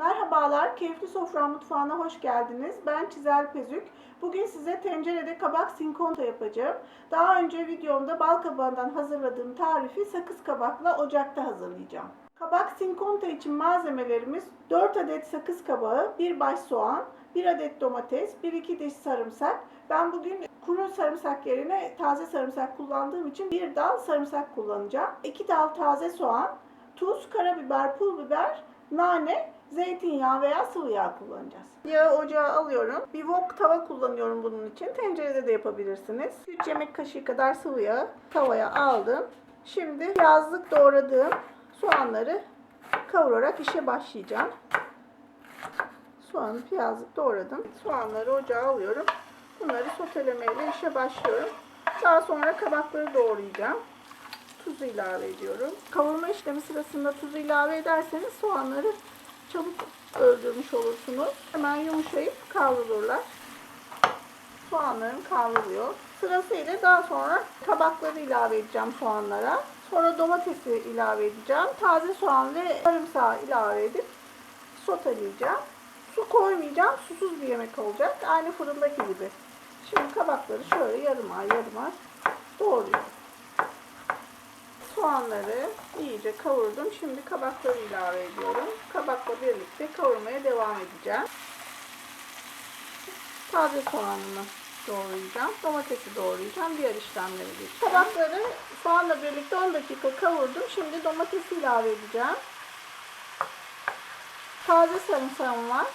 Merhabalar, Keyifli Sofra Mutfağı'na hoş geldiniz. Ben Çizel Pezük. Bugün size tencerede kabak sinkonta yapacağım. Daha önce videomda bal kabağından hazırladığım tarifi sakız kabakla ocakta hazırlayacağım. Kabak sinkonta için malzemelerimiz 4 adet sakız kabağı, 1 baş soğan, 1 adet domates, 1-2 diş sarımsak. Ben bugün kuru sarımsak yerine taze sarımsak kullandığım için bir dal sarımsak kullanacağım. 2 dal taze soğan, tuz, karabiber, pul biber, nane, zeytinyağı veya sıvı yağ kullanacağız. Yağı ocağa alıyorum. Bir wok tava kullanıyorum bunun için. Tencerede de yapabilirsiniz. 3 yemek kaşığı kadar sıvı yağı tavaya aldım. Şimdi yazlık doğradığım soğanları kavurarak işe başlayacağım. Soğanı piyazlık doğradım. Soğanları ocağa alıyorum. Bunları sotelemeyle işe başlıyorum. Daha sonra kabakları doğrayacağım. Tuzu ilave ediyorum. İşlemi sırasında tuzu ilave ederseniz soğanları çabuk öldürmüş olursunuz. Hemen yumuşayıp kavrulurlar. Soğanlarım kavruluyor. Sırasıyla daha sonra kabakları ilave edeceğim soğanlara. Sonra domatesi ilave edeceğim. Taze soğan ve sarımsağı ilave edip soteleyeceğim. Su koymayacağım. Susuz bir yemek olacak. Aynı fırındaki gibi. Şimdi kabakları şöyle yarımar yarımar doğruyorum. Soğanları iyice kavurdum. Şimdi kabakları ilave ediyorum. Kabakla birlikte kavurmaya devam edeceğim. Taze soğanımı doğrayacağım. Domatesi doğrayacağım. Diğer işlemleri geçeceğim. Kabakları soğanla birlikte 10 dakika kavurdum. Şimdi domatesi ilave edeceğim. Taze sarımsağım var.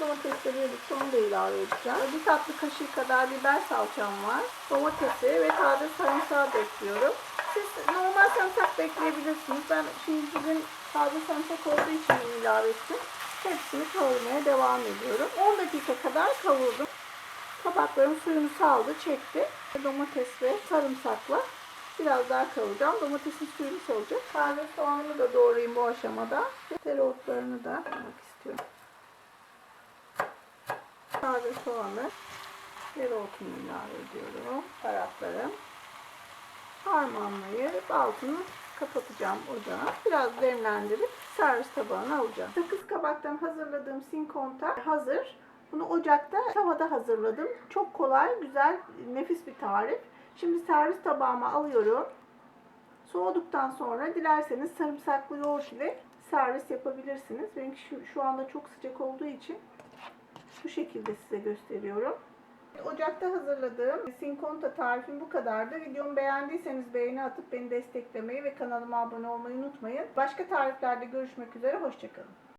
Domatesle birlikte onu da ilave edeceğim. Bir tatlı kaşığı kadar biber salçam var. Domatesi ve taze sarımsağı da ekliyorum. Siz normal sarımsak da ekleyebilirsiniz. Ben şimdi bugün taze sarımsak olduğu için ilave ettim. Hepsini kavurmaya devam ediyorum. 10 dakika kadar kavurdum. Kabakların suyunu saldı, çekti. Domates ve sarımsakla biraz daha kavuracağım. Domatesin suyunu salacak. Taze soğanımı da doğrayayım bu aşamada. Dereotlarını da yapmak istiyorum. Taze soğanı dereotunu ilave ediyorum. Baharatlarım. Harmanlayıp altını kapatacağım ocağa. Biraz demlendirip servis tabağına alacağım. Sakız kabaktan hazırladığım sinkonta hazır. Bunu ocakta tavada hazırladım. Çok kolay, güzel, nefis bir tarif. Şimdi servis tabağıma alıyorum. Soğuduktan sonra dilerseniz sarımsaklı yoğurt ile servis yapabilirsiniz. Benimki şu, şu anda çok sıcak olduğu için bu şekilde size gösteriyorum. Ocakta hazırladığım sinkonta tarifim bu kadardı. Videomu beğendiyseniz beğeni atıp beni desteklemeyi ve kanalıma abone olmayı unutmayın. Başka tariflerde görüşmek üzere. Hoşçakalın.